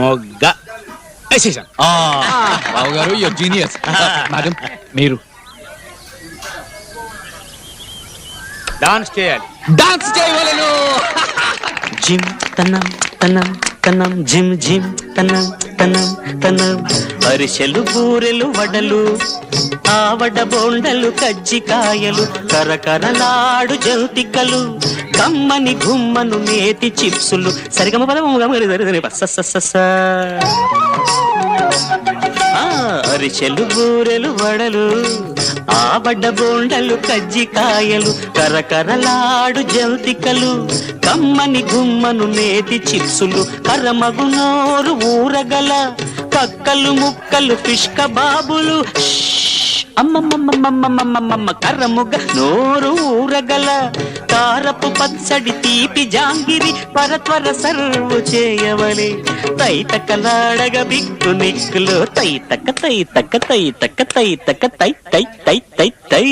మొగ్గ. బాబు గారు యువర్ జీనియస్ మేడం మీరు. డాన్స్ చేయాలి. డాన్స్ చేయవలను. జిమ్ తనం తనం తనం జిమ్ జిమ్ తనం తనం తనం అరిసెలు బూరెలు వడలు ఆవడ బోండలు కజ్జికాయలు కరకరలాడు జంతికలు. కమ్మని గుమ్మను నేతి చిప్సులు. సరిగమ పదము గమగరి సరిదని పస్స ఆ, బూరెలు వడలు ఆబడ్డ బోండలు కజ్జికాయలు కరకరలాడు జంతికలు కమ్మని గుమ్మను నేతి చిప్సులు కరమగు నోరు ఊరగల కక్కలు ముక్కలు పిష్క బాబులు. అమ్మమ్మమ్మమ్మమ్మమ్మమ్మ కర్రముగ నోరు ఊరగల కారపు పచ్చడి తీపి జాంగిరి పరత్వర సర్వు చేయవలే. తైతకలాడగ బిక్కు నిక్కులు తైతక తైతక తైతక తైతక తై తై తై తై తై.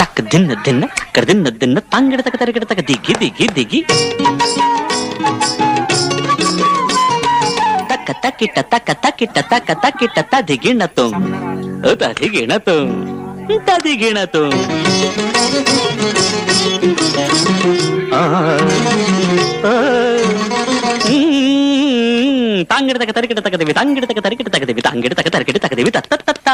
టక్ దిన్న దిన్న కడ దిన్న దిన్న తంగడ తక తరిగిడ తక దిగి దిగి దిగి. తక్క తక్కిట తక్క తక్కిట తక్క తక్కిట తదిగిణతో తదిగిణతో తదిగిణతో తాంగిడ తక తరికిట తగదివి తాంగిడ తక తరికిట తగదివి తాంగిడ తక తరికిట తగదివి తత్త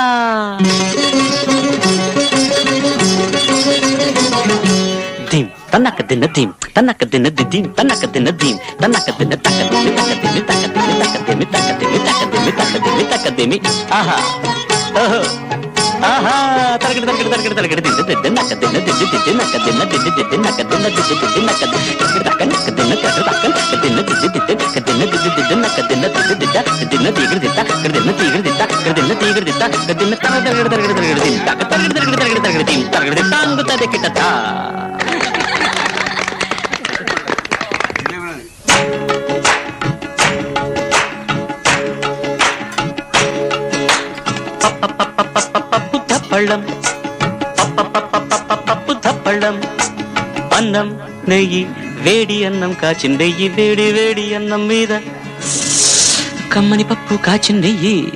దిం తన్నక దిన్న దిం తన్నక దిన్న ది దిం తన్నక దిన్న దిం తన్నక దిన్న తక్క దిమి తక్క దిమి తక్క దిమి తక్క దిమి తక్క దిమి తక్క దిమి తక్క దిమి తక్క దిమి ఆహా ఓహో ఆహా తరగడి తరగడి తరగడి తరగడి తా పప్పు తప్పళ్ళం అన్నం నెయ్యి వేడి అన్నం కాచిందెయ్యి వేడి వేడి అన్నం మీద. కమ్మని పప్పు కాచిందెయ్యి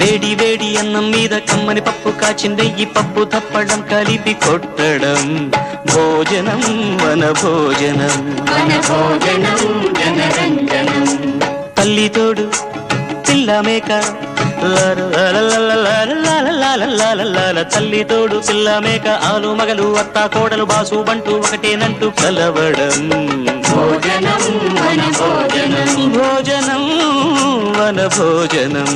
వేడి వేడి అన్నం మీద. కమ్మని పప్పు కాచిందెయ్యి పప్పు తప్పడం కలిపి కొట్టడం. భోజనం వన భోజనం తల్లి తోడు పిల్ల మేక తల్లి తోడు పిల్ల మేక ఆలు మగలు అత్త కోడలు బాసు బంటూ ఒకటేనంటూ కలవడం. భోజనం. భోజనం వన భోజనం.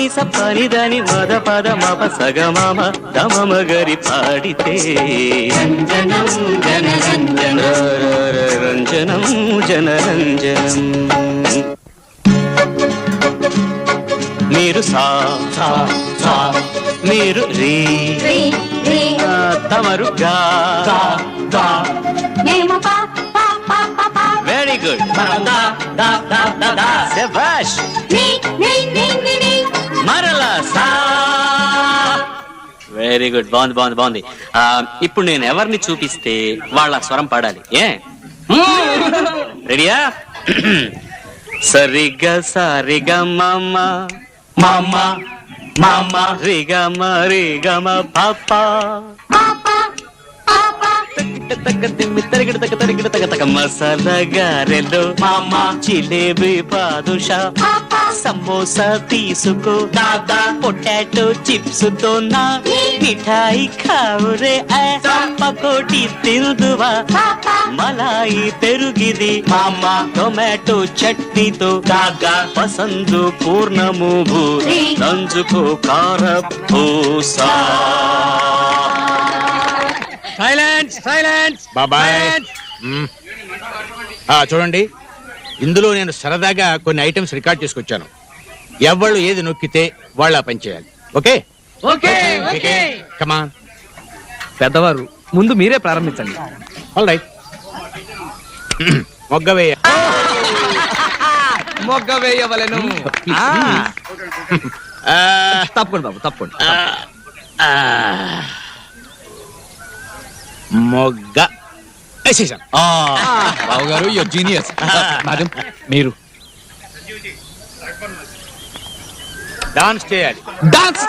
దని సపరిదని మద పద మప సగమమ దమమగరి దమ మగరి పాడితే. రంజనం జనరంజనం. మీరు సా సా మీరు రీ తమరు గా. వెరీ గుడ్ మరలా సా. వెరీ గుడ్ బాగుంది బాగుంది బాగుంది. ఇప్పుడు నేను ఎవరిని చూపిస్తే వాళ్ళ స్వరం పాడాలి? ఏ? రెడీయా సరిగా సారిగా మామ. మామ మామ. రిగమ రిగమ పాప. మసాలా గారెలు మామ. జిలేబీ పాపా. సమోసా తీసుకో దాదా పొటాటో చిప్స్తో నా. మిఠాయి ఖావురే పకోటి తిందువా. మలాయి పెరుగిది మామ టొమాటో చట్నీతో దాదా పసందు పూర్ణము నంజుకో కార పూసా సైలెన్స్ సైలెన్స్ బాబాయ్ ఆ, చూడండి. ఇందులో నేను సరదాగా కొన్ని ఐటమ్స్ రికార్డ్ చేసుకొచ్చాను. ఎవళ్ళు ఏది నొక్కితే వాళ్ళు ఆ పని చేయాలి. ఓకే? Okay okay. కమాన్ పెద్దవారు ముందు మీరే ప్రారంభించండి. ఆల్ రైట్ మొగ్గ వేయ. మొగ్గ వేయవలెను. ఆ, ఆ, తప్పకుండా బాబు తప్పకుండా. మొగ్గ. వేసేసాను. బాబు గారు యువర్ జీనియస్ మేడం మీరు. డాన్స్ చేయాలి. డాన్స్